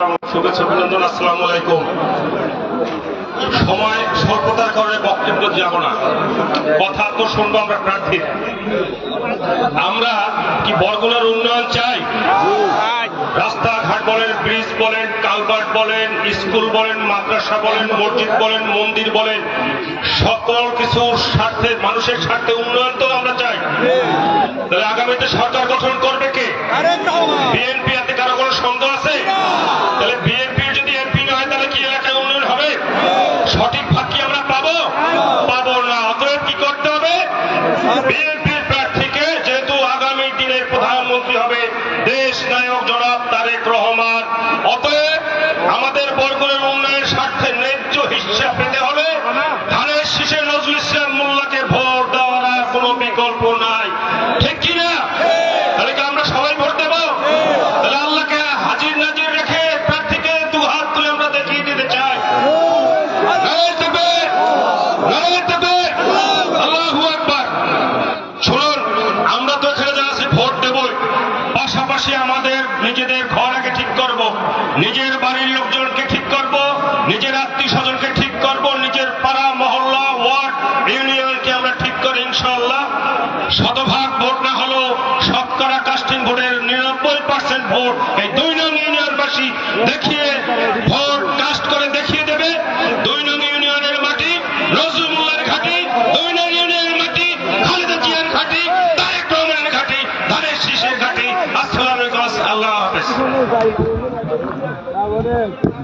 শুভেচ্ছা অভিনন্দন আসসালামু আলাইকুম। সময় স্বল্পতার কারণে বক্তব্য যাব না। কথা তো শুনব আমরা প্রার্থী। আমরা কি বরগুনার উন্নয়ন চাই? রাস্তাঘাট বলেন ব্রিজ বলেন কালভার্ট বলেন স্কুল বলেন মাদ্রাসা বলেন মসজিদ বলেন মন্দির বলেন সকল কিছুর স্বার্থে মানুষের স্বার্থে উন্নয়ন তো আমরা চাই। তাহলে আগামীতে সরকার গঠন করবে কে? বিএনপি বিএনপির প্রার্থীকে যেহেতু আগামী দিনের প্রধানমন্ত্রী হবে, দেশ নায়ক জনাব তারেক রহমান। অতএব আমাদের বরগুনের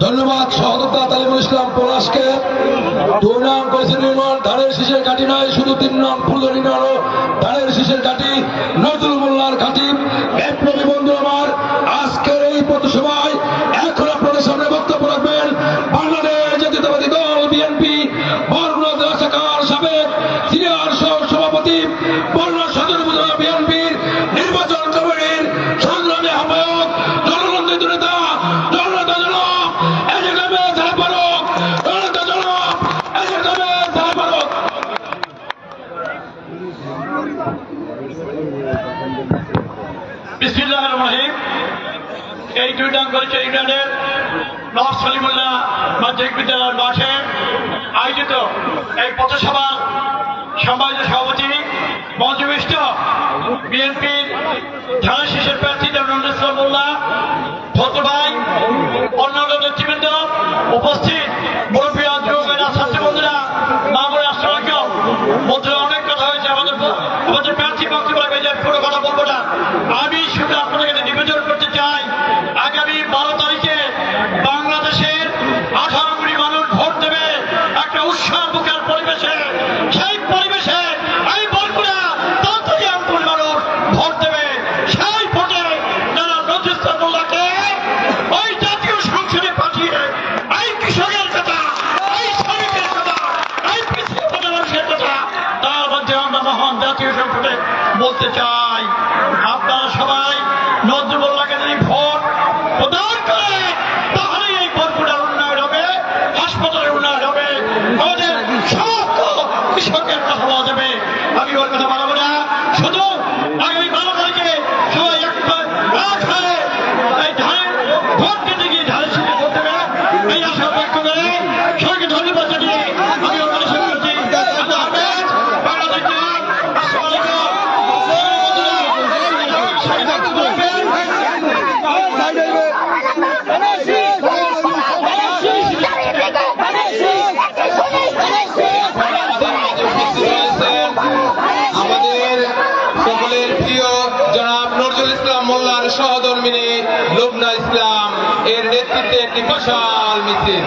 ধন্যবাদ সহদত্তা তালিমুল ইসলাম পলাশকে। দুই নাম করেছে নির্মাণ, ধানের শীষের কাটি নয়, শুধু তিন নাম ফুলগড় নয় ধানের শীষের ঘাটি নজরুল মোল্লার কাটি বিপ্লবী বন্ধু আমার, আজকের এই পথসভায় ডাঙ্গলচর ইউনিয়নের নওয়াজ সলিমুল্লাহ মাধ্যমিক বিদ্যালয়ের মাঠে আয়োজিত এই পথসভা সম্মানিত সভাপতি মঞ্চবিষ্ট বিএনপির ধারা শীষের প্রার্থী দেবনন্দ ইসলামুল্লাহ ভদ্র ভাই, অন্যান্য নেতৃবৃন্দ উপস্থিত। ছাত্র অনেক কথা হয়েছে। আমি শুধু আপনাদের কাছে নিবেদন করতে চাই আগামী বারো তারিখে বাংলাদেশের আঠারো শুধু আগামী বারো তারিখে সবাই এক এক হয়ে এই ধানের ভোট দিতে গিয়ে ধানের সাথে ভোট দেবে এই আশা ব্যক্ত করে সবাইকে ধন্যবাদ জানিয়ে আমি ওর কথা শুরু করছি আল্লাহ হাফেজ বাংলাদেশ জয়। আসসালামু আমাদের সকলের প্রিয় জনাব নজরুল ইসলাম মোল্লার সহধর্মিনী লুবনা ইসলাম এর নেতৃত্বে একটি বিশাল মিছিল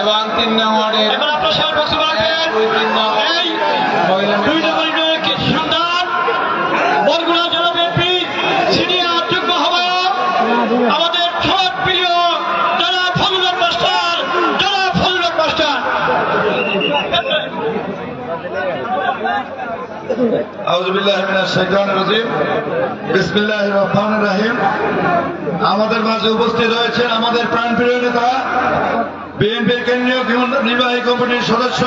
এবং তিন নং ওয়ার্ডের এবার আপনার সামনে বক্তব্য রাখবেন দুই তিন নম্বর আমাদের মাঝে উপস্থিত রয়েছেন আমাদের প্রাণপ্রিয় নেতা, বিএনপির কেন্দ্রীয় নির্বাহী কমিটির সদস্য,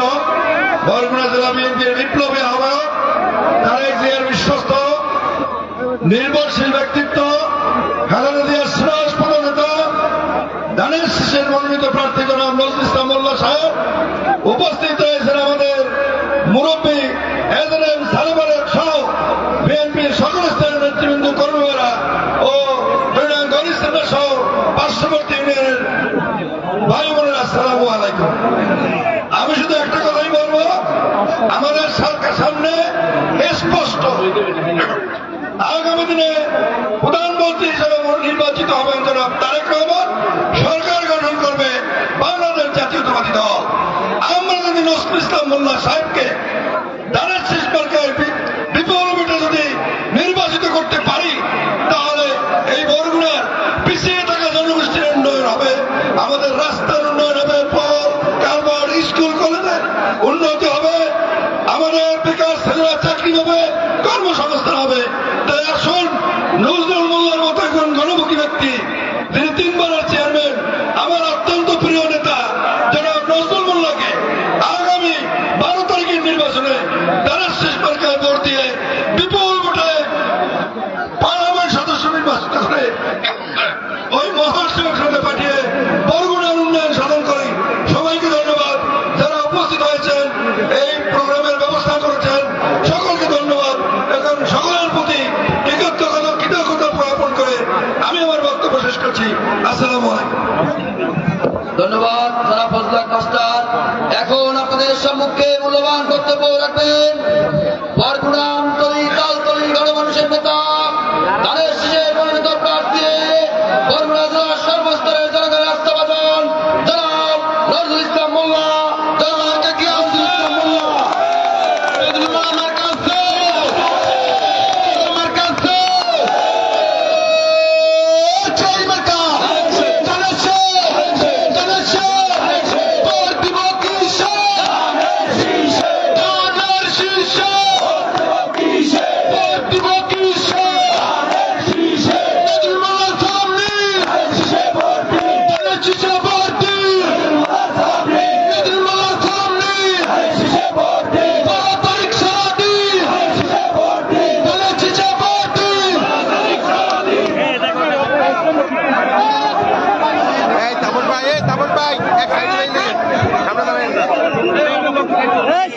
বরগুনা জেলা বিএনপির বিপ্লবী আহ্বায়ক তারেক জিয়ার বিশ্বস্ত, নির্ভরশীল ব্যক্তিত্ব, খালেদা জিয়ার শ্রেষ্ঠ পদনেতা ধানের শীষের মনোনীত প্রার্থী জনাব নজরুল ইসলাম উপস্থিত হয়েছেন আমাদের মুরব্বী এজএম সালেমানের সহ বিএনপির সকল স্তরের নেতৃবৃন্দ কর্মীরা ও গরিষ্ঠা সহ পার্শ্ববর্তী ইউনিয়নের ভাই বোনেরা আসসালামু আলাইকুম। আমি শুধু একটা কথাই বলব, আমাদের সরকার সামনে স্পষ্ট আগামী দিনে প্রধানমন্ত্রী হিসেবে নির্বাচিত হবেন জনাব তারেক রহমান। সরকার গঠন করবে বাংলাদেশ জাতীয়তাবাদী দল। আমরা যদি নজরুল ইসলাম মোল্লা সাহেবকে দানের নির্বাচনে তারা শেষ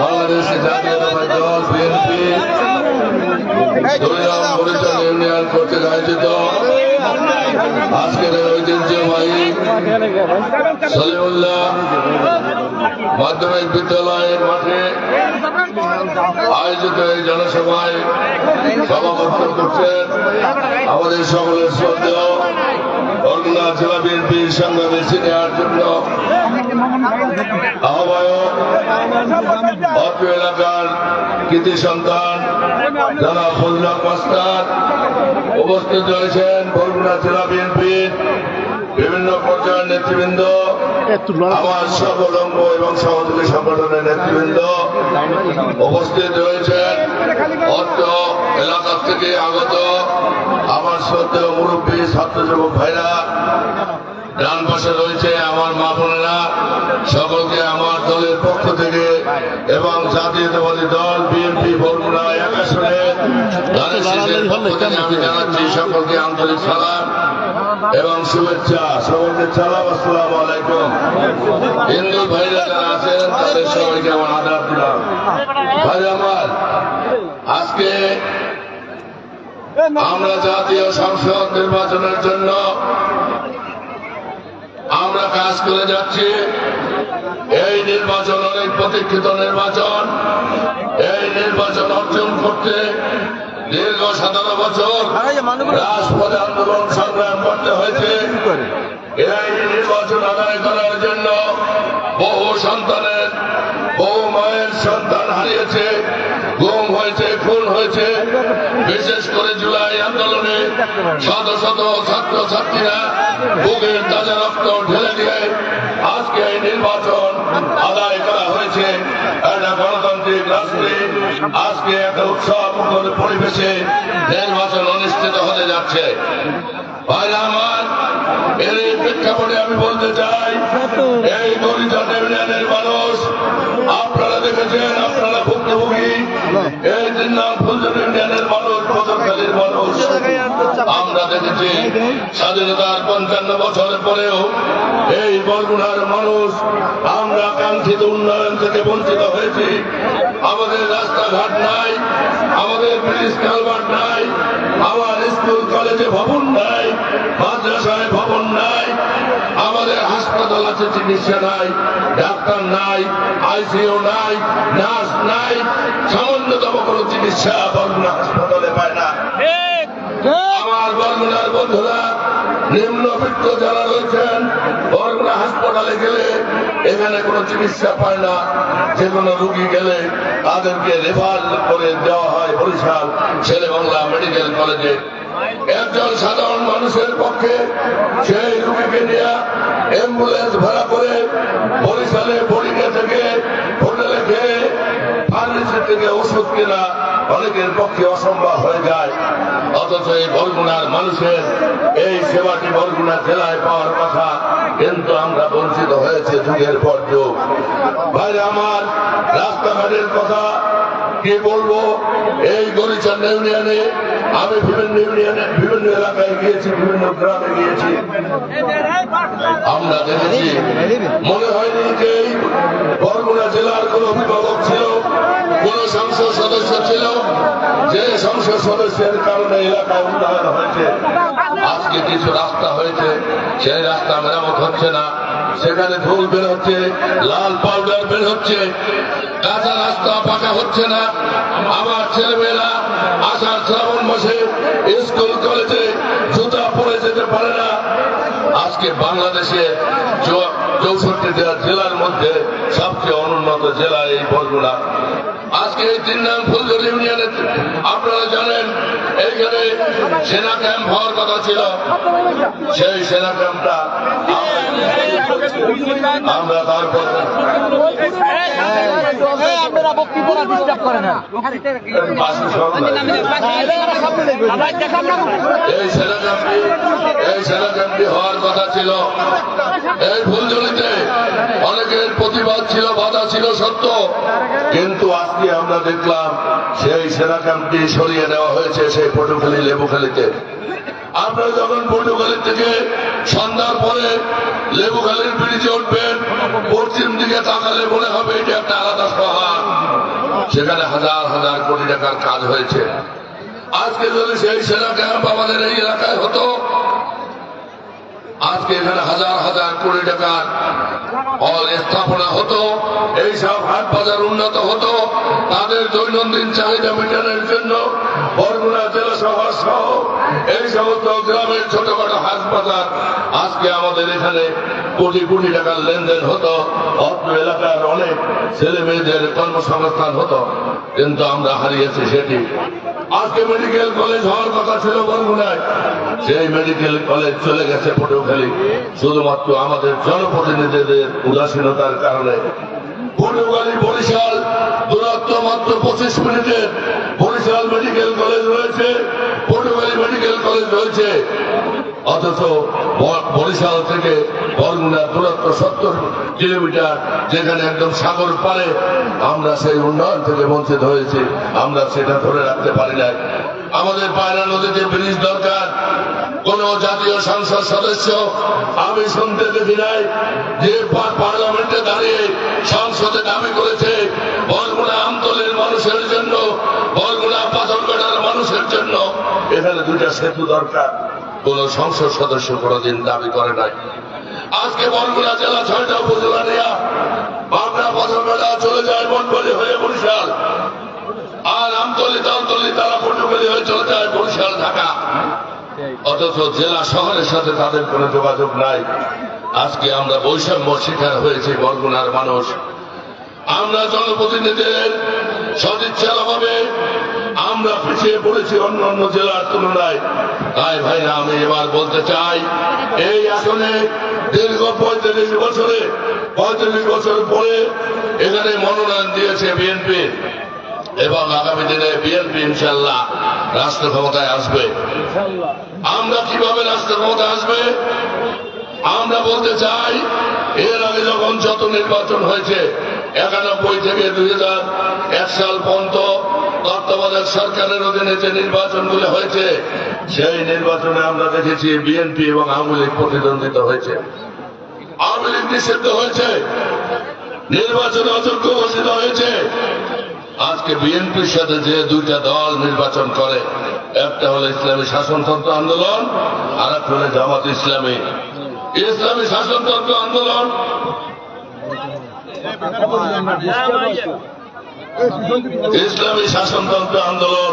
বাংলাদেশ জাতীয়তাবাদী দল বিএনপি দুর্গাম ইউনিয়ন কর্তৃক আয়োজিত আজকের ঐতিহ্যবাহী সলিমুল্লাহ মাধ্যমিক বিদ্যালয়ের মাঠে আয়োজিত এই জনসভায় সভাপত্র করছেন আমাদের সকলের শ্রদ্ধেয় বরগুনা জেলা বিএনপির সঙ্গে বেছে নেওয়ার জন্য আহ্বায়ক এলাকার কৃতি সন্তান যারা ফজলা মাস্টার, উপস্থিত রয়েছেন বরগুনা জেলা বিএনপির বিভিন্ন পর্যায়ের নেতৃবৃন্দ আমার অঙ্গ এবং সহযোগী সংগঠনের নেতৃবৃন্দ উপস্থিত রয়েছেন। অত্র এলাকা থেকে আগত আমার শ্রদ্ধেয় মুরব্বী ছাত্র যুবক ভাইরা ডান পাশে রয়েছে আমার মা বোনেরা সকলকে আমার দলের পক্ষ থেকে এবং জাতীয়তাবাদী দল বিএনপি বরগুনা এক আসনে দলের শীষের পক্ষ থেকে আমি জানাচ্ছি সকলকে আন্তরিক সালাম। এবং শুভেচ্ছা সকলকে সালাম আসসালাম আলাইকুম। হিন্দু ভাইরা যারা আছেন, তাদের সবাইকে আমার আদাব দিলাম। ভাই আমার, আজকে আমরা জাতীয় সংসদ নির্বাচনের জন্য আমরা কাজ করে যাচ্ছি। এই নির্বাচন অনেক প্রতীক্ষিত নির্বাচন, এই নির্বাচন অর্জন করতে দীর্ঘ সতেরো বছর রাজপথে আন্দোলন সংগ্রাম করতে হয়েছে। এই নির্বাচন আদায় করার জন্য বহু সন্তানের বহু মায়ের সন্তান হারিয়েছে গুম হয়েছে খুন হয়েছে। বিশেষ করে জুলাই আন্দোলনে শত শত ছাত্র ছাত্রীরা বুকের তাজা রক্ত ঢেলে দিয়ে আজকে এই নির্বাচন আদায় করা হয়েছে। করে আজকে একটা উৎসব পরিবেশে পরিবেশে বছর অনুষ্ঠিত হতে যাচ্ছে। ভাই আমার, এর প্রেক্ষাপটে আমি বলতে চাই দেখেছি স্বাধীনতার পঞ্চান্ন বছরের পরেও এই বরগুনার মানুষ আমরা কাঙ্ক্ষিত উন্নয়ন থেকে বঞ্চিত হয়েছি। আমাদের রাস্তাঘাট নাই, আমাদের ব্রিজ কালভার্ট নাই, আমার স্কুল, কলেজে ভবন নাই, মাদ্রাসায় ভবন নাই, আমাদের হাসপাতাল আছে, চিকিৎসা নাই, ডাক্তার নাই, আইসিইউ নাই, নার্স নাই, সামান্যতম কোনো চিকিৎসা বরগুনা হাসপাতালে পায় না। আমার বরগুনার বন্ধুরা নিম্নবিত্ত যারা রয়েছেন বরগুনা হাসপাতালে গেলে এখানে কোনো চিকিৎসা পায় না। যে কোনো রুগী গেলে তাদেরকে রেফার করে দেওয়া হয় বরিশাল ছেলে বাংলা মেডিকেল কলেজে। একজন সাধারণ মানুষের পক্ষে সেই রুগীকে নিয়ে অ্যাম্বুলেন্স ভাড়া করে বরিশালে বড়িকে থেকে হোটেলে খেয়ে ফার্মেসি থেকে ওষুধ কেনা অনেকের পক্ষে অসম্ভব হয়ে যায়। অথচ এই বরগুনার মানুষের এই সেবাটি বরগুনা জেলায় পাওয়ার কথা কিন্তু আমরা বঞ্চিত হয়েছে যুগের পর যুগ। ভাই, আমার রাস্তাঘাটের কথা কি বলব? এই গরিচান্দ ইউনিয়নে আমি বিভিন্ন ইউনিয়নে, বিভিন্ন এলাকায় গিয়েছি, বিভিন্ন গ্রামে গিয়েছি। আমরা দেখেছি। মনে হয়নি যে বরগুনা জেলার কোন অভিভাবক ছিল? কোন সংসদ সদস্য ছিল? যে সংসদ সদস্যের কারণে এলাকায় উন্নয়ন হয়েছে, আজকে কিছু রাস্তা হয়েছে, সেই রাস্তা মেরামত হচ্ছে না। সেখানে ধুল বের হচ্ছে, লাল পাউডার বের হচ্ছে, কাঁচা রাস্তা পাকা হচ্ছে না। আমার ছেলেমেয়েরা আষাঢ় শ্রাবণ মাসে স্কুল, কলেজে জুতা পরে যেতে পারে না। আজকে বাংলাদেশে চৌষট্টি জেলার মধ্যে সবচেয়ে অনুন্নত জেলা এই বরগুনা। আজকে এই তিন নাম ফুলজল ইউনিয়নে, আপনারা জানেন, এইখানে সেনা ক্যাম্প হওয়ার কথা ছিল। সেই সেনা ক্যাম্পটা আমরা তারপর এই সেনা ক্যাম্পটি হওয়ার কথা ছিল। এই ফুলঝুলিতে অনেকের প্রতিবাদ ছিল, বাধা ছিল, সত্য। কিন্তু আজকে আমরা দেখলাম, সেই সেনা ক্যাম্পটি সরিয়ে নেওয়া হয়েছে সেই পটুখালী লেবুখালীতে। আপনারা যখন পটুখালী থেকে সন্ধ্যার পরে লেবুখালীর ব্রিজে উঠবেন, পশ্চিম দিকে তাকালে মনে হবে এটা একটা আলাদা শহর সেখানে হাজার হাজার কোটি টাকার কাজ হয়েছে। আজকে যদি সেই সেনা ক্যাম্প আমাদের এই এলাকায় হতো আজকে এখানে হাজার হাজার কোটি টাকার হল স্থাপনা হতো। এইসব হাট বাজার উন্নত হতো, তাদের দৈনন্দিন চাহিদা মেটানোর জন্য বরগুনা জেলা সভা সহ এই সমস্ত গ্রামের ছোটখাটো হাসপাতাল আজকে আমাদের এখানে কোটি কোটি টাকার লেনদেন হতো। অত্র এলাকার অনেক ছেলে মেয়েদের কর্মসংস্থান হতো, কিন্তু আমরা হারিয়েছি সেটি। আজকে মেডিকেল কলেজ হওয়ার কথা ছিল বরগুনায়। সেই মেডিকেল কলেজ চলে গেছে পটুখালী শুধুমাত্র আমাদের জনপ্রতিনিধিদের উদাসীনতার কারণে পটুখালী বরিশাল, দূরত্ব মাত্র পঁচিশ মিনিটের বরিশাল মেডিকেল কলেজ রয়েছে পটুখালী মেডিকেল কলেজ রয়েছে। অথচ বরিশাল থেকে বরগুনার দূরত্ব সত্তর কিলোমিটার, যেখানে একদম সাগর পারে আমরা সেই উন্নয়ন থেকে বঞ্চিত হয়েছি, আমরা সেটা ধরে রাখতে পারি না আমাদের পায়রা নদীতে ব্রিজ দরকার কোন জাতীয় সংসদ সদস্য আমি শুনতে দেখি নাই যে পার্লামেন্টে দাঁড়িয়ে সংসদে দাবি করেছে বরগুনা আমতলের মানুষের জন্য, বরগুনা পাথরঘাটার মানুষের জন্য। এখানে দুটা সেতু দরকার। কোন সংসদ সদস্য কোনদিন দাবি করে নাই। আজকে বরগুনা জেলা ছয়টা উপজেলা নেয়া বাংলা পাথরঘাটা চলে যায় মনবলি হয়ে বরিশাল। আর আমতলি, তালতলি তারা পটুখালি হয়ে চলে যায় বরিশাল, ঢাকা। অথচ জেলা শহরের সাথে তাদের কোনো যোগাযোগ নাই। আজকে আমরা বৈষম্য শিকার হয়েছি বরগুনার মানুষ। আমরা জনপ্রতিনিধিদের সদিচ্ছার অভাবে আমরা পিছিয়ে পড়েছি অন্য অন্য জেলার তুলনায়। তাই ভাই আমি এবার বলতে চাই, এই আসনে দীর্ঘ পঁয়তাল্লিশ বছরে, পঁয়তাল্লিশ বছর পরে এখানে মনোনয়ন দিয়েছে বিএনপি। এবং আগামী দিনে বিএনপি ইনশাল্লাহ রাষ্ট্র ক্ষমতায় আসবে। আমরা কীভাবে রাষ্ট্র ক্ষমতায় আসবে? আমরা বলতে চাই, এর আগে যখন যত নির্বাচন হয়েছে, একানব্বই থেকে দুই হাজার এক সাল পর্যন্ত তত্ত্বাবধায়ক সরকারের অধীনে যে নির্বাচনগুলো হয়েছে, সেই নির্বাচনে আমরা দেখেছি বিএনপি এবং আওয়ামী লীগ প্রতিদ্বন্দ্বিতা হয়েছে। আওয়ামী লীগ নিষিদ্ধ হয়েছে, নির্বাচনে অযোগ্য ঘোষিত হয়েছে আজকে বিএনপির সাথে যে দুইটা দল নির্বাচন করে, একটা হলো ইসলামী শাসনতন্ত্র আন্দোলন আর একটা হলো জামাত ইসলামী। ইসলামী শাসনতন্ত্র আন্দোলন। ইসলামী শাসনতন্ত্র আন্দোলন,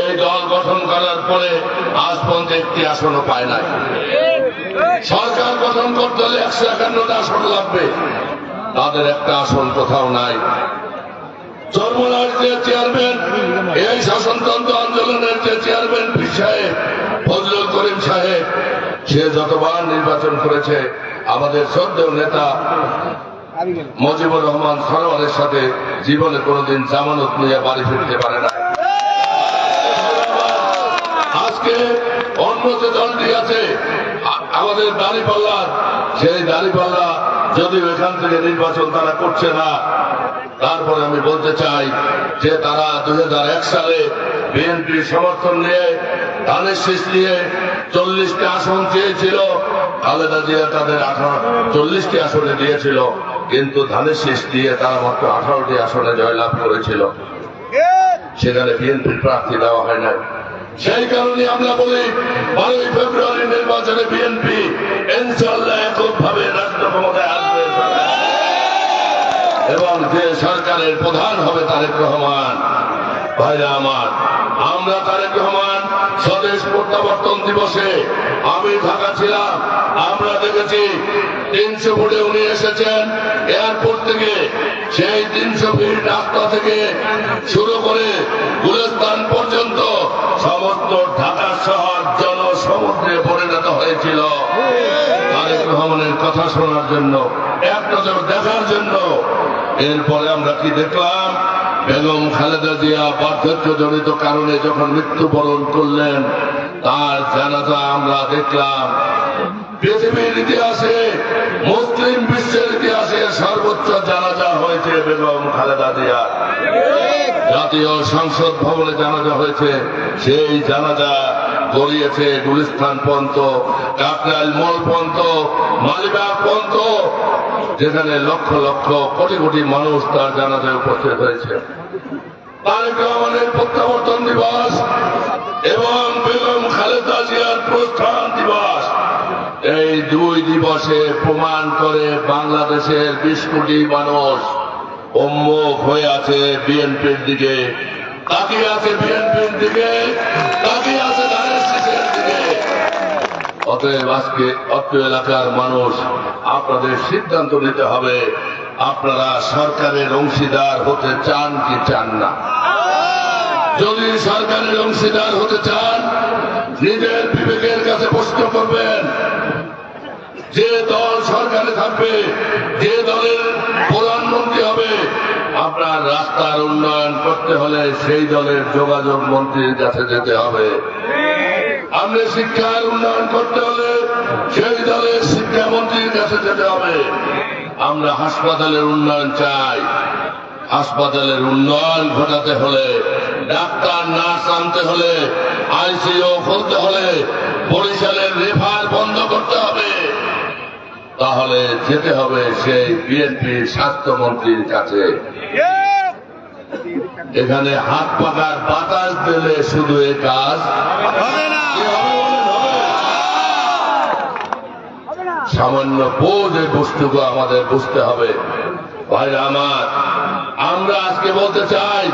এই দল গঠন করার পরে আজ পর্যন্ত একটি আসনও পায় নাই। সরকার গঠন করতে হলে একশো একান্নটা আসন লাগবে। তাদের একটা আসন কোথাও নাই। চর্মনার যে চেয়ারম্যান, এই শাসনতন্ত্র আন্দোলনের যে চেয়ারম্যান পীর সাহেব করিম সাহেব, সে যতবার নির্বাচন করেছে, আমাদের শ্রদ্ধেয় নেতা মজিবুর রহমান সরোয়ারের সাথে জীবনে কোনোদিন জামানত নিয়ে বাড়ি ফিরতে পারে না আজকে অন্য যে দলটি আছে, আমাদের দাঁড়িপাল্লার, সেই দাঁড়িপাল্লা যদিও এখান থেকে নির্বাচন তারা করছে না তারপরে আমি বলতে চাই যে তারা দু হাজার এক সালে বিএনপির সমর্থন নিয়ে ধানের শীষ নিয়ে চল্লিশটি আসন চেয়েছিল। খালেদা জিয়া তাদের চল্লিশটি আসনে দিয়েছিল। কিন্তু ধানের শীষ দিয়ে তারা মাত্র আঠারোটি আসনে জয়লাভ করেছিল। সেখানে বিএনপির প্রার্থী দেওয়া হয় না সেই কারণে আমরা বলি, বারোই ফেব্রুয়ারি নির্বাচনে বিএনপি ইনশাল্লাহ এককভাবে রাষ্ট্র ক্ষমতায় আসবে। এবং যে সরকারের প্রধান হবে তারেক রহমান। ভাইরা আমার, আমরা তারেক রহমান স্বদেশ প্রত্যাবর্তন দিবসে, আমি ঢাকা ছিলাম, আমরা দেখেছি তিনশো ফুটে উনি এসেছেন এয়ারপোর্ট থেকে। সেই তিনশো ফিট রাস্তা থেকে শুরু করে গুলস্তান পর্যন্ত সমস্ত ঢাকা শহর জনসমুদ্রে পরিণত হয়েছিল। তারেক রহমানের কথা শোনার জন্য, এক নজর দেখার জন্য। এরপরে আমরা কি দেখলাম? বেগম খালেদা জিয়া বার্ধক্য জনিত কারণে যখন মৃত্যুবরণ করলেন, তার জানাজা আমরা দেখলাম। পৃথিবীর ইতিহাসে, মুসলিম বিশ্বের ইতিহাসে সর্বোচ্চ জানাজা হয়েছে বেগম খালেদা জিয়া। জাতীয় সংসদ ভবনে জানাজা হয়েছে। সেই জানাজা গড়িয়েছে গুলিস্তান পন্ত কাকরাইল মোল পন্ত মালিবাগ পন্ত যেখানে লক্ষ লক্ষ কোটি কোটি মানুষ তার জানাজায় উপস্থিত হয়েছে। তারেক রহমানের প্রত্যাবর্তন দিবস এবং বেগম খালেদা জিয়ার প্রস্থান দিবস। এই দুই দিবসে প্রমাণ করে বাংলাদেশের বিশ কোটি মানুষ উন্মুখ হয়ে আছে বিএনপির দিকে, তাকিয়ে আছে বিএনপির দিকে তাকিয়ে আছে ধানের শীষের দিকে অতএব আজকে অত্র এলাকার মানুষ আপনাদের সিদ্ধান্ত নিতে হবে, আপনারা সরকারের অংশীদার হতে চান কি চান না। যদি সরকারের অংশীদার হতে চান, নিজের বিবেকের কাছে প্রশ্ন করবেন, যে দল সরকারে থাকবে, যে দলের প্রধানমন্ত্রী হবে, আপনার রাস্তার উন্নয়ন করতে হলে সেই দলের যোগাযোগ মন্ত্রীর কাছে যেতে হবে। আমরা শিক্ষার উন্নয়ন করতে হলে সেই দলের শিক্ষামন্ত্রীর কাছে যেতে হবে। আমরা হাসপাতালের উন্নয়ন চাই। হাসপাতালের উন্নয়ন ঘটাতে হলে, ডাক্তার, নার্স আনতে হলে, আইসিইউ খুলতে হলে বরিশালের রেফার বন্ধ করতে হবে। তাহলে যেতে হবে সেই বিএনপির স্বাস্থ্যমন্ত্রীর কাছে। এখানে হাত পাকার বাতাস দিলে শুধু এ কাজ? সামান্য বোধ এই বস্তুকে আমাদের বুঝতে হবে। ভাই আমার আমরা আজকে বলতে চাই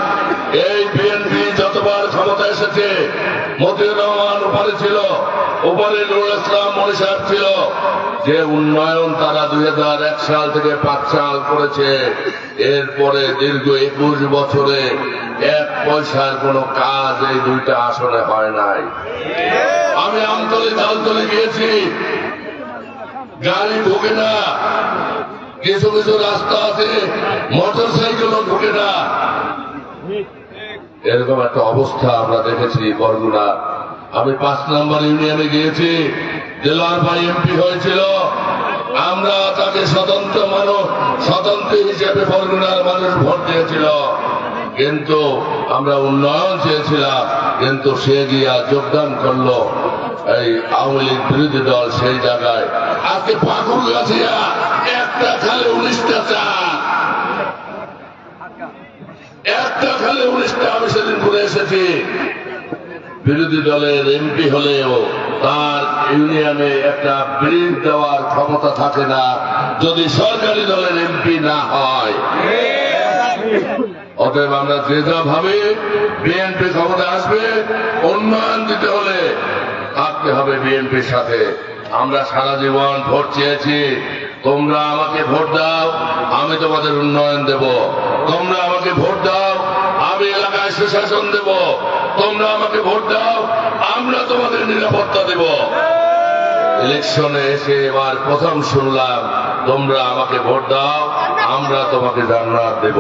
এই বিএনপি ক্ষমতা এসেছে। মতিউর রহমান উপরে ছিল, উপরে নুরুল ইসলাম মনি সাহেব ছিল। যে উন্নয়ন তারা দুই হাজার এক সাল থেকে পাঁচ সাল করেছে, এরপরে দীর্ঘ একুশ বছরে এক পয়সার কোনো কাজ এই দুইটা আসনে হয় নাই। আমি আমতলি তালতলি গিয়েছি। গাড়ি ঢুকে না। কিছু কিছু রাস্তা আছে মোটর সাইকেলও ঢুকে না। এরকম একটা অবস্থা আমরা দেখেছি বরগুনা। আমি পাঁচ নম্বর ইউনিয়নে গিয়েছি, জেলার ভাই এমপি হয়েছিল। আমরা তাকে স্বতন্ত্র মানুষ, স্বতন্ত্র হিসেবে বরগুনার মানুষ ভোট দিয়েছিল। কিন্তু আমরা উন্নয়ন চেয়েছিলাম, কিন্তু সে গিয়া যোগদান করল, এই আওয়ামী লীগ বিরোধী দল সেই জায়গায়। আজকে পাকুর গাছিয়া, একটা খালে উনিশটা চা একটা খালে উনিশটা আমি সেদিন ঘুরে এসেছি। বিরোধী দলের এমপি হলেও তার ইউনিয়নে একটা ব্রিজ দেওয়ার ক্ষমতা থাকে না। যদি সরকারি দলের এমপি না হয়। অতএব আমরা যে যা ভাবে বিএনপি ক্ষমতা আসবে উন্নয়ন দিতে হলে থাকতে হবে বিএনপির সাথে। আমরা সারা জীবন ভোট চেয়েছি। তোমরা আমাকে ভোট দাও, আমি তোমাদের উন্নয়ন দেব। তোমরা আমাকে ভোট দাও, আমি এলাকায় সুশাসন দেব। তোমরা আমাকে ভোট দাও, আমরা তোমাদের নিরাপত্তা দেব। ইলেকশনে এসে এবার প্রথম শুনলাম, তোমরা আমাকে ভোট দাও, আমরা তোমাকে জান্নাত দেব।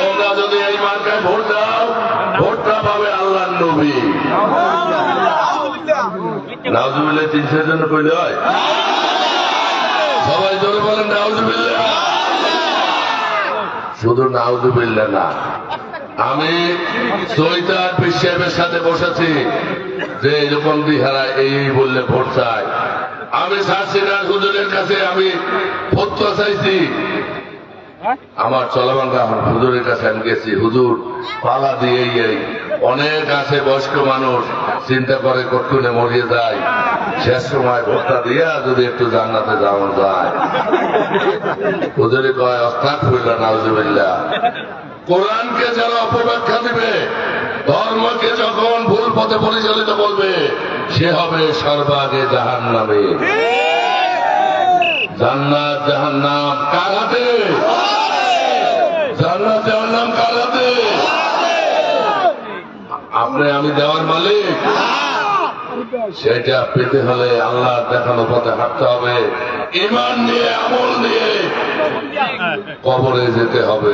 তোমরা যদি এই মার্কায় ভোট দাও, ভোটটা পাবে আল্লাহ নবী। নাউজুবিল্লাহ। তিনশো জন্য কইলে হয়? সবাই জোরে বলেন শুধু নাউজুবিল্লা না, আমি সৈতার পিসেবের সাথে বসেছি, যে এরকম দিহারা এই বললে ভোট চায়। আমি শাসিনার হুজুরের কাছে আমি ফতোয়া চাইছি আমার চলবাঙ্গা আমার হুজুরের কাছে আমি গেছি। হুজুর, পালা দিয়ে এই অনেক আছে বয়স্ক মানুষ, চিন্তা করে কটকুনে মরিয়ে যায়। শেষ সময় ভোটটা দিয়া যদি একটু জান্নাতে যাওয়া যায়। হুজুরে কয় অস্তাক হইল নাউজুবিল্লাহ। কোরআনকে যারা অপব্যাখ্যা দিবে, ধর্মকে যখন ভুল পথে পরিচালিত করবে সে হবে সর্বাগে জাহান নামে জান্নাত, জাহান্নাম কার হাতে জান্নাত, জাহান্নাম কার আপনি আমি দেওয়ার মালিক। সেটা পেতে হলে আল্লাহ দেখানো পথে হাঁটতে হবে। ইমান নিয়ে, আমল নিয়ে। কবরে যেতে হবে।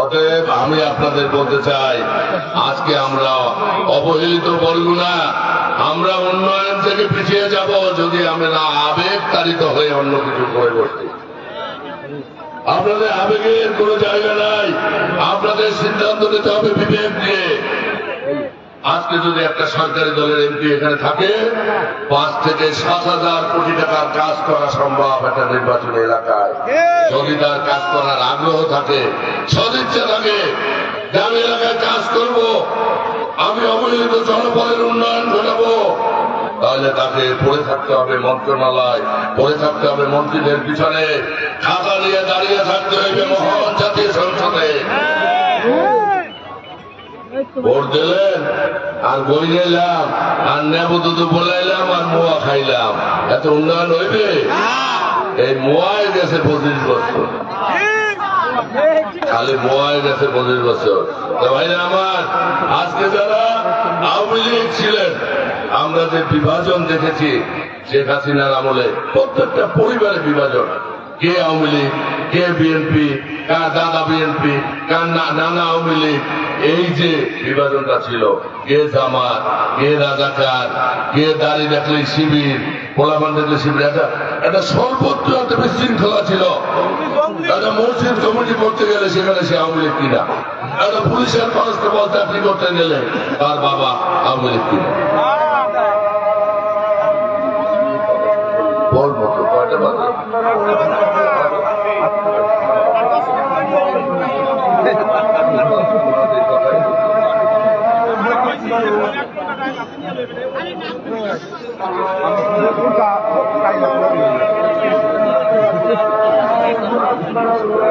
অতএব আমি আপনাদের বলতে চাই আজকে আমরা অবহেলিত বলব না আমরা উন্নয়ন থেকে পিছিয়ে যাব যদি আমরা আবেগ তাড়িত হয়ে অন্য কিছু করে বসি। আপনাদের আবেগের কোনো জায়গা নাই আপনাদের সিদ্ধান্ত নিতে হবে বিবেক দিয়ে আজকে যদি একটা সরকারি দলের এমপি এখানে থাকে, পাঁচ থেকে সাত হাজার কোটি টাকার কাজ করা সম্ভব একটা নির্বাচনী এলাকায়। যদি তার কাজ করার আগ্রহ থাকে, সদিচ্ছা থাকে আমি এলাকায় কাজ করব, আমি অবহেলিত জনপদের উন্নয়ন ঘটাবো, তাহলে তাকে পড়ে থাকতে হবে মন্ত্রণালয়, পড়ে থাকতে হবে মন্ত্রীদের পিছনে, খাতা নিয়ে দাঁড়িয়ে থাকতে হবে মহান জাতীয় সংসদে। আর বই নিলাম, আর বলাইলাম, আর মোয়া খাইলাম। এত উন্নয়ন হইবে? এই মোয়ায় গেছে পঁচিশ বছর। খালি গেছে পঁচিশ বছর। ভাই আমার, আজকে যারা আওয়ামী লীগ ছিলেন, আমরা যে বিভাজন দেখেছি শেখ হাসিনার আমলে, প্রত্যেকটা পরিবারে বিভাজন। কে আওয়ামী লীগ কে বিএনপি কার দাদা বিএনপি কার নানা আওয়ামী লীগ এই যে বিভাজনটা ছিল কে জামাত কে রাজাকার কে দাড়ি দেখলে শিবির, পোলাপান দেখলে শিবির একটা একটা সর্বত্র একটা বিশৃঙ্খলা ছিল। একটা মসজিদ কমিটি করতে গেলে সেখানে সে আওয়ামী লীগ কিনা? একটা পুলিশের কনস্টেবল চাকরি করতে গেলে তার বাবা আওয়ামী লীগ কিনা? বলব তো কয়টা বাজে? 文化を使います。